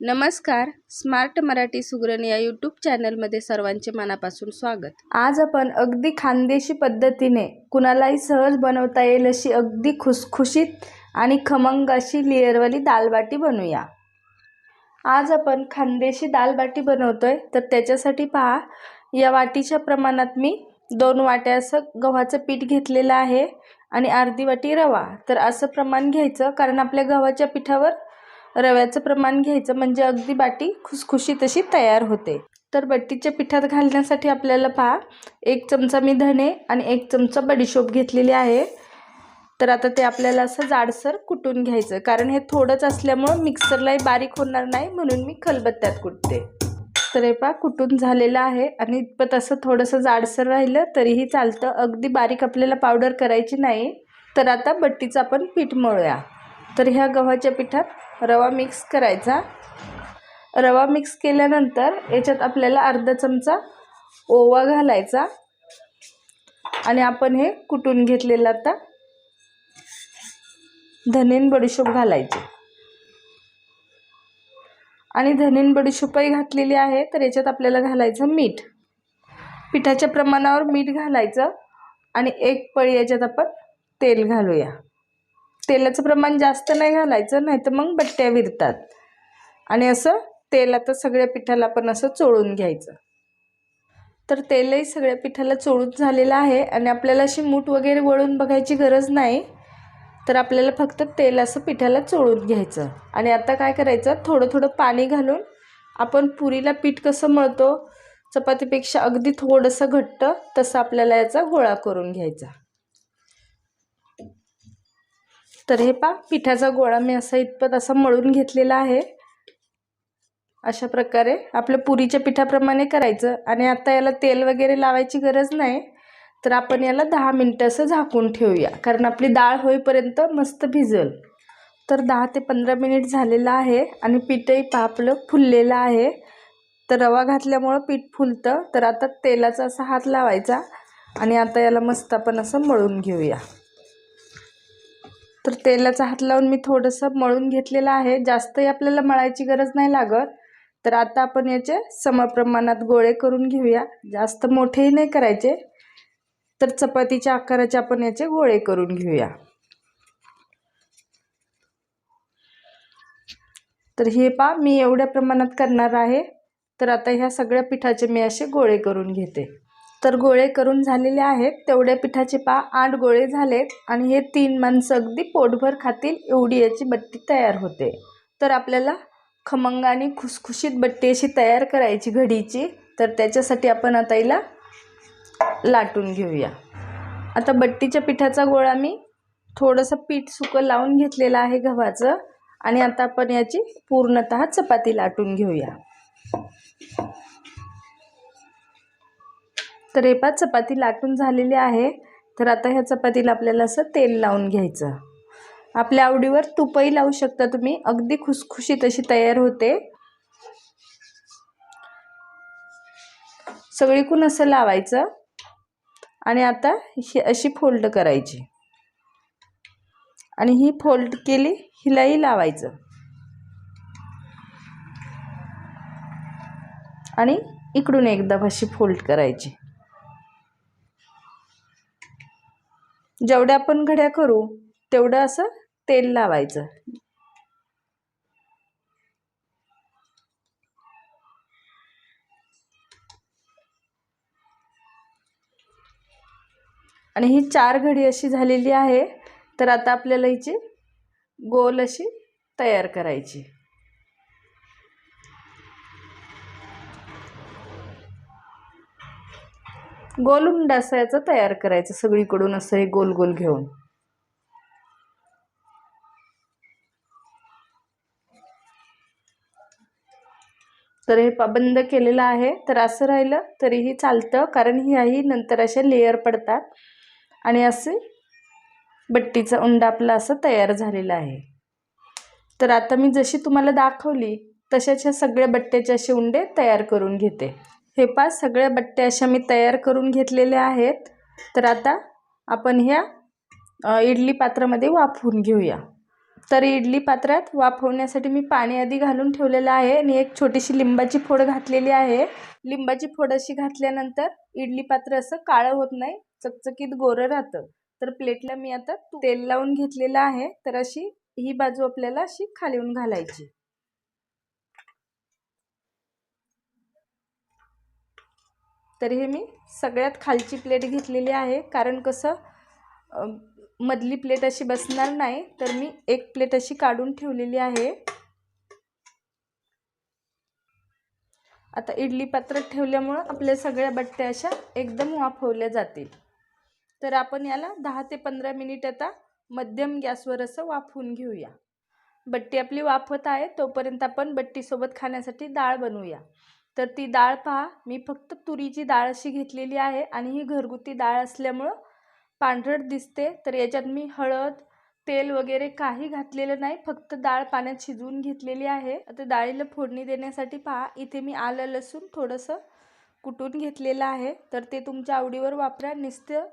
नमस्कार. स्मार्ट मराठी सुगरण या यूट्यूब चॅनलमध्ये सर्वांचे मनापासून स्वागत. आज आपण अगदी खानदेशी पद्धतीने कुणालाही सहज बनवता येईल अशी अगदी खुसखुशीत आणि खमंग अशी लेअरवाली दालबाटी बनवूया. आज आपण खानदेशी दालबाटी बनवतोय. तर त्याच्यासाठी पहा या वाटीच्या प्रमाणात मी दोन वाट्या असं गव्हाचं पीठ घेतलेलं आहे आणि अर्धी वाटी रवा. तर असं प्रमाण घ्यायचं कारण आपल्या गव्हाच्या पिठावर रव्याचं प्रमाण घ्यायचं म्हणजे अगदी बाटी खुसखुशी तशी तयार होते. तर बट्टीच्या पिठात घालण्यासाठी आपल्याला पहा एक चमचा मी धणे आणि एक चमचा बडीशोप घेतलेली आहे. तर आता ते आपल्याला असं जाडसर कुटून घ्यायचं कारण हे थोडंच असल्यामुळं मिक्सरलाही बारीक होणार नाही म्हणून मी खलबत्त्यात कुटते. तर हे पहा कुटून झालेलं आहे आणि इतपत असं थोडंसं जाडसर राहिलं तरीही चालतं. अगदी बारीक आपल्याला पावडर करायची नाही. तर आता बट्टीचं आपण पीठ मळूया. तर ह्या गव्हाच्या पिठात रवा मिक्स करायचा. रवा मिक्स केल्यानंतर याच्यात आपल्याला अर्धा चमचा ओवा घालायचा. आणि आपण हे कुटून घेतलेलं आता धनेन बडीशोप घालायचे. आणि धनेन बडीशोपही घातलेली आहे तर याच्यात आपल्याला घालायचं मीठ. पिठाच्या प्रमाणावर मीठ घालायचं आणि एक पळी याच्यात आपण तेल घालूया. तेलाचं प्रमाण जास्त नाही घालायचं नाही तर मग बट्ट्या विरतात. आणि असं तेल आता सगळ्या पिठाला पण असं चोळून घ्यायचं. तर तेलही सगळ्या पिठाला चोळून झालेलं आहे आणि आपल्याला अशी मूठ वगैरे वळून बघायची गरज नाही. तर आपल्याला फक्त तेल असं पिठाला चोळून घ्यायचं. आणि आता काय करायचं? थोडं थोडं पाणी घालून आपण पुरीला पीठ कसं मळतो चपातीपेक्षा अगदी थोडंसं घट्ट तसं आपल्याला याचा गोळा करून घ्यायचा. तर हे पा पिठाचा गोळा मी असा इतपत असा मळून घेतलेला आहे. अशा प्रकारे आपलं पुरीच्या पिठाप्रमाणे करायचं. आणि आता याला तेल वगैरे लावायची गरज नाही. तर आपण याला दहा मिनटं असं झाकून ठेवूया. कारण आपली डाळ होईपर्यंत मस्त भिजल. तर दहा ते पंधरा मिनिट झालेलं आहे. आणि पीठही पा आपलं फुललेलं आहे. तर रवा घातल्यामुळं पीठ फुलतं. तर आता तेलाचा असा हात लावायचा. आणि आता याला मस्त आपण असं मळून घेऊया. तर तेलाचा हात लावून मी थोडंसं मळून घेतलेलं आहे. जास्तही आपल्याला मळायची गरज नाही लागत. तर आता आपण याचे समप्रमाणात गोळे करून घेऊया. जास्त मोठेही नाही करायचे. तर चपातीच्या आकाराचे आपण याचे गोळे करून घेऊया. तर हे पा मी एवढ्या प्रमाणात करणार आहे. तर आता ह्या सगळ्या पिठाचे मी असे गोळे करून घेते. तर गोळे करून झालेले आहेत. तेवढ्या पिठाचे पा आठ गोळे झालेत आणि हे तीन माणसं अगदी पोटभर खातील एवढी याची बट्टी तयार होते. तर आपल्याला खमंग आणि खुसखुशीत बट्टी अशी तयार करायची घडीची. तर त्याच्यासाठी आपण आता हिला लाटून घेऊया. आता बट्टीच्या पिठाचा गोळा मी थोडंसं पीठ सुकं लावून घेतलेलं आहे गव्हाचं आणि आता आपण याची पूर्णत चपाती लाटून घेऊया. तर हे पा चपाती लाटून झालेली आहे. तर आता ह्या चपातीला आपल्याला असं तेल लावून घ्यायचं. आपल्या आवडीवर तुपही लावू शकता तुम्ही. अगदी खुसखुशीत अशी तयार होते. सगळीकून असं लावायचं. आणि आता ही अशी फोल्ड करायची. आणि ही फोल्ड केली हिलाही लावायचं. आणि इकडून एकदा अशी फोल्ड करायची. जेवढ्या आपण घड्या करू तेवढं असं तेल लावायचं. आणि ही चार घडी अशी झालेली आहे तर आता आपल्याला हिची गोल अशी तयार करायची. गोल उंडा असं याचं तयार करायचं सगळीकडून असं हे गोल गोल घेऊन. तर हे पा बंद केलेलं आहे. तर असं राहिलं तरीही चालतं कारण ह्याही नंतर असे लेअर पडतात. आणि असे बट्टीचा उंडा आपला असं तयार झालेला आहे. तर आता मी जशी तुम्हाला दाखवली तशाच ह्या सगळ्या बट्ट्याचे असे उंडे तयार करून घेते. हे पाच सगळ्या बट्ट्या अशा मी तयार करून घेतलेल्या आहेत. तर आता आपण ह्या इडली पात्रामध्ये वाफवून घेऊया. तर इडली पात्रात वाफवण्यासाठी मी पाणी आधी घालून ठेवलेलं आहे आणि एक छोटीशी लिंबाची फोड घातलेली आहे. लिंबाची फोड अशी घातल्यानंतर इडली पात्र असं काळं होत नाही चकचकीत गोरं राहतं. तर प्लेटला मी आता तेल लावून घेतलेलं आहे. तर अशी ही बाजू आपल्याला अशी खालीहून घालायची. तर हे मी सगळ्यात खालची प्लेट घेतलेली आहे. कारण कसं मधली प्लेट अशी बसणार नाही तर मी एक प्लेट अशी काढून ठेवलेली आहे. आता इडली पात्रात ठेवल्यामुळं आपल्या सगळ्या बट्ट्या अशा एकदम वाफवल्या जातील. तर आपण याला दहा ते पंधरा मिनिट आता मध्यम गॅसवर असं वाफवून घेऊया. बट्टी आपली वाफत आहे तोपर्यंत आपण बट्टीसोबत खाण्यासाठी डाळ बनवूया. तर ती डाळ पहा मी फक्त तुरीची डाळ अशी घेतलेली आहे आणि ही घरगुती डाळ असल्यामुळं पांढरट दिसते. तर याच्यात मी हळद तेल वगैरे काही घातलेलं नाही फक्त डाळ पाण्यात शिजवून घेतलेली आहे. आता डाळीला फोडणी देण्यासाठी पहा इथे मी आलं लसूण थोडंसं कुटून घेतलेलं आहे. तर ते तुमच्या आवडीवर वापरा. नुसतं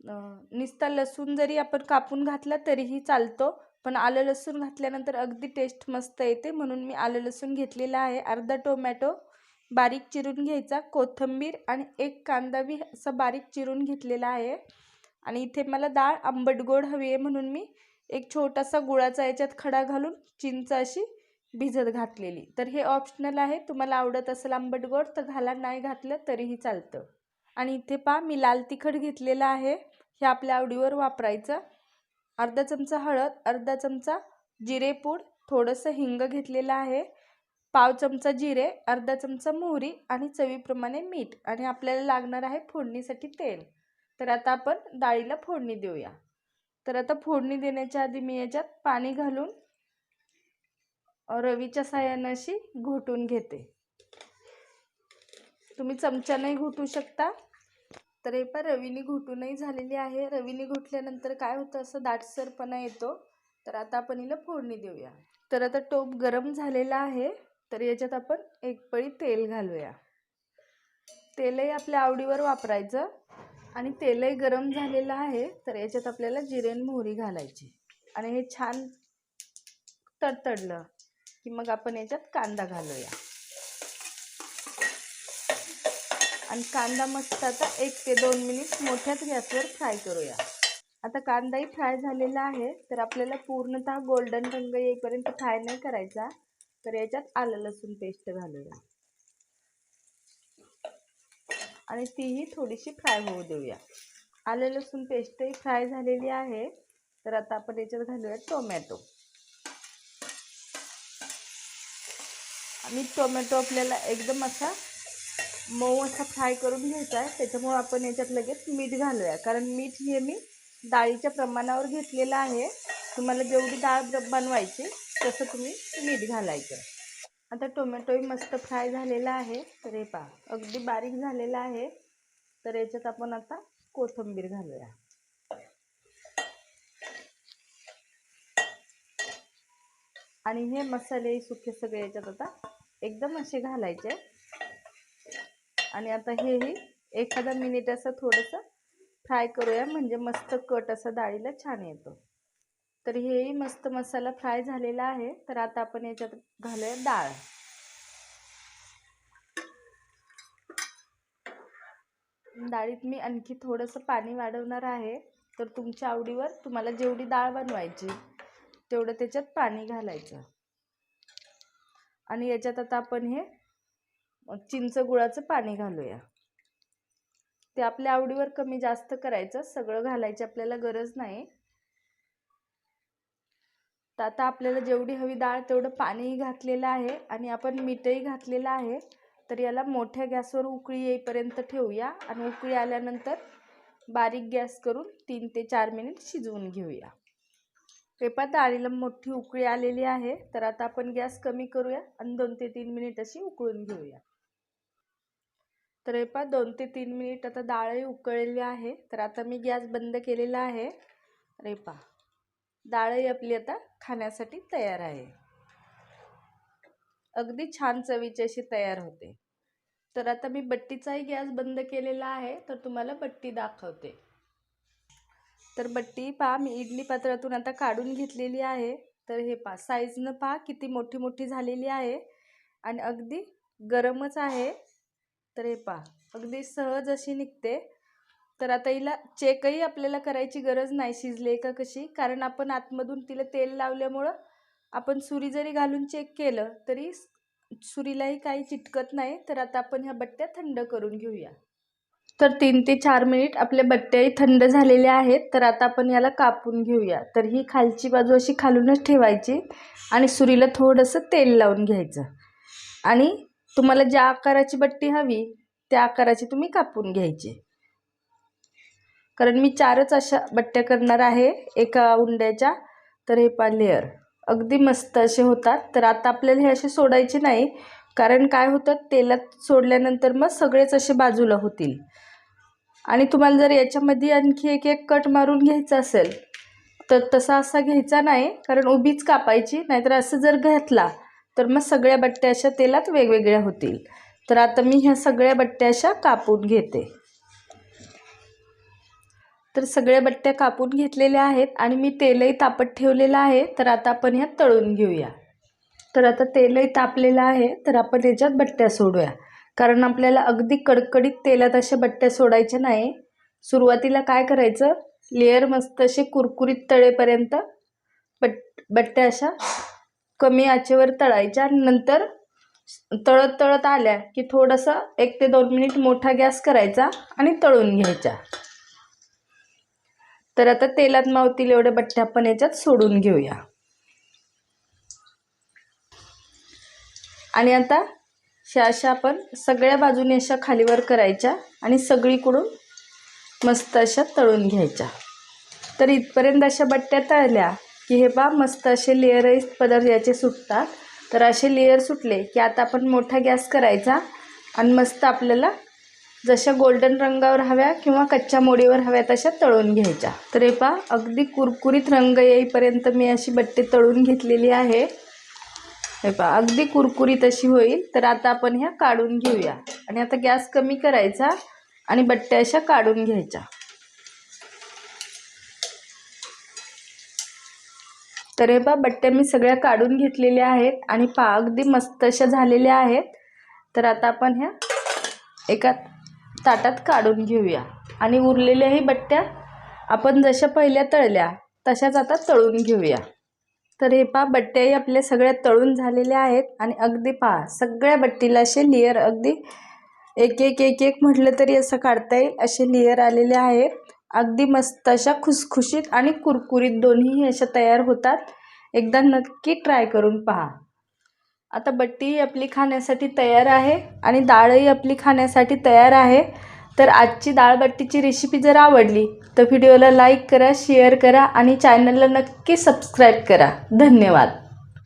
निस्ता नुसता लसूण जरी आपण कापून घातला तरीही चालतो पण आलं लसूण घातल्यानंतर अगदी टेस्ट मस्त येते. म्हणून मी आलं लसूण घेतलेलं आहे. अर्धा टोमॅटो बारीक चिरून घ्यायचा. कोथिंबीर आणि एक कांदा बी असं बारीक चिरून घेतलेला आहे. आणि इथे मला डाळ आंबट गोड हवी आहे म्हणून मी एक छोटासा गुळाचा याच्यात खडा घालून चिंच अशी भिजत घातलेली. तर हे ऑप्शनल आहे. तुम्हाला आवडत असेल आंबट गोड तर घाला नाही घातलं तरीही चालतं. आणि इथे पहा मी लाल तिखट घेतलेलं आहे. हे आपल्या आवडीवर वापरायचं. अर्धा चमचा हळद अर्धा चमचा जिरेपूड थोडंसं हिंग घेतलेलं आहे. पाव चमचा जिरे अर्धा चमचा मोहरी आणि चवीप्रमाणे मीठ आणि आपल्याला लागणार आहे फोडणीसाठी तेल. तर आता आपण डाळीला फोडणी देऊया. तर आता फोडणी देण्याच्या आधी मी याच्यात पाणी घालून रवीच्या साह्यानं अशी घोटून घेते. तुम्ही चमच्यानंही घोटू शकता. तर हे पण रवीने घोटूनही झालेली आहे. रवीने घोटल्यानंतर काय होतं असं दाटसरपणा येतो. तर आता आपण हिला फोडणी देऊया. तर आता टोप गरम झालेला आहे. तर याच्यात आपण एक पळी तेल घालूया. तेलही आपल्या आवडीवर वापरायचं आणि तेलही गरम झालेलं आहे तर याच्यात आपल्याला जिरेन मोहरी घालायची. आणि हे छान तडतडलं की मग आपण याच्यात कांदा घालूया. आणि कांदा मस्त आता एक ते दोन मिनिट मोठ्याच गॅसवर फ्राय करूया. आता कांदाही फ्राय झालेला आहे तर आपल्याला पूर्णतः गोल्डन रंग येईपर्यंत फ्राय नाही करायचा. तर याच्यात आलं लसूण पेस्ट घालूया. आणि तीही थोडीशी फ्राय होऊ देऊया. आलं लसूण पेस्टही फ्राय झालेली आहे. तर आता आपण याच्यात घालूया टोमॅटो आणि टोमॅटो आपल्याला एकदम असा मऊ असा फ्राय करून घ्यायचा आहे. त्याच्यामुळं आपण याच्यात लगेच मीठ घालूया. कारण मीठ हे मी डाळीच्या प्रमाणावर घेतलेलं आहे. तुम्हाला जेवढी डाळ बनवायची तसं तुम्ही मीठ घालायचं. आता टोमॅटोही मस्त फ्राय झालेला आहे. तर हे पहा अगदी बारीक झालेला आहे. तर याच्यात आपण आता कोथिंबीर घालूया. आणि हे मसाले सुके सगळे याच्यात आता एकदम असे घालायचे. आणि आता हेही एखादा मिनिट असं थोडंसं फ्राय करूया. म्हणजे मस्त कट असा डाळीला छान येतो. तर हेही मस्त मसाला फ्राय झालेला आहे. तर आता आपण याच्यात घालूया डाळ. डाळीत मी आणखी थोडंसं पाणी वाढवणार आहे. तर तुमच्या आवडीवर तुम्हाला जेवढी डाळ बनवायची तेवढं त्याच्यात पाणी घालायचं. आणि याच्यात आता आपण हे चिंच गुळाचं पाणी घालूया. ते आपल्या आवडीवर कमी जास्त करायचं सगळं घालायची आपल्याला गरज नाही. तर आता आपल्याला जेवढी हवी डाळ तेवढं पाणीही घातलेलं आहे आणि आपण मीठही घातलेलं आहे. तर याला मोठ्या गॅसवर उकळी येईपर्यंत ठेवूया आणि उकळी आल्यानंतर बारीक गॅस करून तीन ते चार मिनिट शिजवून घेऊया. पेपर डाळीला मोठी उकळी आलेली आहे. तर आता आपण गॅस कमी करूया आणि दोन ते तीन मिनिट अशी उकळून घेऊया. तर हे दोन ते तीन मिनिट आता डाळही उकळलेली आहे. तर आता मी गॅस बंद केलेला आहे. रेपा डाळही आपली आता खाण्यासाठी तयार आहे. अगदी छान चवीची अशी तयार होते. तर आता मी बट्टीचाही गॅस बंद केलेला आहे तर तुम्हाला बट्टी दाखवते. तर बट्टी पहा मी इडली पात्रातून आता काढून घेतलेली आहे. तर हे पहा साईजनं पहा किती मोठी मोठी झालेली आहे. आणि अगदी गरमच आहे. तर हे पहा अगदी सहज अशी निघते. तर आता हिला चेकही आपल्याला करायची गरज नाही शिजले का कशी कारण आपण आतमधून तिला तेल लावल्यामुळं आपण सुरी जरी घालून चेक केलं तरी सुरीलाही काही चिटकत नाही. तर आता आपण ह्या बट्ट्या थंड करून घेऊया. तर तीन ते चार मिनिट आपल्या बट्ट्याही थंड झालेल्या आहेत. तर आता आपण याला कापून घेऊया. तर ही खालची बाजू अशी खालूनच ठेवायची आणि सुरीला थोडंसं तेल लावून घ्यायचं. आणि तुम्हाला ज्या आकाराची बट्टी हवी त्या आकाराची तुम्ही कापून घ्यायची. कारण मी चारच अशा बट्ट्या करणार आहे एका उंड्याच्या तर हे पा लेअर अगदी मस्त असे होतात. तर आता आपल्याला हे असे सोडायचे नाही कारण काय होतं तेलात सोडल्यानंतर मग सगळेच असे बाजूला होतील. आणि तुम्हाला जर याच्यामध्ये आणखी एक एक कट मारून घ्यायचा असेल तर तसा असा घ्यायचा नाही कारण उभीच कापायची नाहीतर असं जर घातला तर मग सगळ्या बट्ट्या अशा तेलात वेगवेगळ्या होतील. तर आता मी ह्या सगळ्या बट्ट्या अशा कापून घेते. तर सगळ्या बट्ट्या कापून घेतलेल्या आहेत आणि मी तेलही तापत ठेवलेलं आहे. तर आता आपण ह्या तळून घेऊया. तर आता तेलही तापलेलं आहे. तर आपण याच्यात बट्ट्या सोडूया. कारण आपल्याला अगदी कडकडीत तेलात अशा बट्ट्या सोडायच्या नाही. सुरुवातीला काय करायचं? लेअर मस्त असे कुरकुरीत तळेपर्यंत बट बट्ट्या अशा कमी आचेवर तळायच्या. नंतर तळत तळत आल्या की थोडंसं एक ते दोन मिनिट मोठा गॅस करायचा आणि तळून घ्यायचा. तर आता तेलात मावतील एवढ्या बट्ट्या आपण याच्यात सोडून घेऊया. आणि आता ह्या अशा आपण सगळ्या बाजूने अशा खालीवर करायच्या आणि सगळीकडून मस्त अशा तळून घ्यायच्या. तर इथपर्यंत अशा बट्ट्या तळल्या की हे बा मस्त असे लेअरही पदार्थ याचे सुटतात. तर असे लेअर सुटले की आता आपण मोठा गॅस करायचा आणि मस्त आपल्याला जशा गोल्डन रंगावर हव्या किंवा कच्च्या मोडीवर हव्या तशा तळून घ्यायच्या. तर हे पहा अगदी कुरकुरीत रंग येईपर्यंत मी अशी बट्टी तळून घेतलेली आहे. हे पहा अगदी कुरकुरीत अशी होईल. तर आता आपण ह्या काढून घेऊया. आणि आता गॅस कमी करायचा आणि बट्ट्या अशा काढून घ्यायच्या. तर हे पहा बट्ट्या मी सगळ्या काढून घेतलेल्या आहेत आणि पहा अगदी मस्त अशा झालेल्या आहेत. तर आता आपण ह्या एका ताटात काढून घेऊया. आणि उरलेल्याही बट्ट्या आपण जशा पहिल्या तळल्या तशाच आता तळून घेऊया. तर हे पहा बट्ट्याही आपल्या सगळ्या तळून झालेल्या आहेत आणि अगदी पहा सगळ्या बट्टीला असे लेअर अगदी एक एक एक एक म्हटलं तरी असं काढता येईल असे लेअर आलेले आहेत. अगदी मस्त अशा खुसखुशीत आणि कुरकुरीत दोन्हीही अशा तयार होतात. एकदा नक्की ट्राय करून पहा. आता बट्टी आपली खाण्यासाठी तयार आहे आणि डाळही आपली खाण्यासाठी तयार आहे. तर आजची डाळबट्टीची रेसिपी जर आवडली तर व्हिडिओला लाईक करा शेअर करा आणि चॅनलला नक्की सबस्क्राईब करा. धन्यवाद.